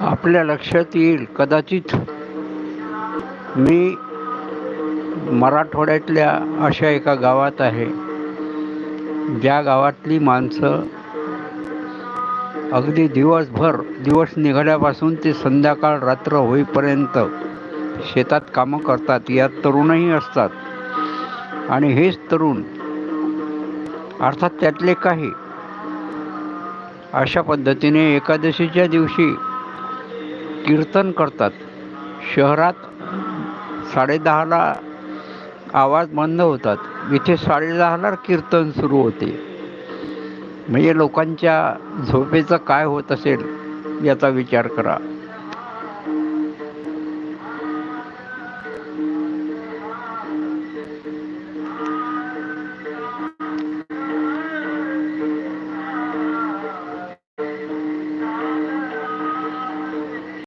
आपल्या लक्षात येईल कदाचित मी मराठवाड्यातल्या अशा एका गावात आहे ज्या गावातली माणसं अगदी दिवसभर दिवस निघाल्यापासून ते संध्याकाळ रात्र होईपर्यंत शेतात कामं करतात. यात तरुणही असतात. आणि हेच तरुण अर्थात त्यातले काही अशा पद्धतीने एकादशीच्या दिवशी कीर्तन करतात. शहरात साडेदहाला आवाज बंद होतात. इथे साडेदहाला कीर्तन सुरू होते. म्हणजे लोकांच्या झोपेचं काय होत असेल याचा विचार करा.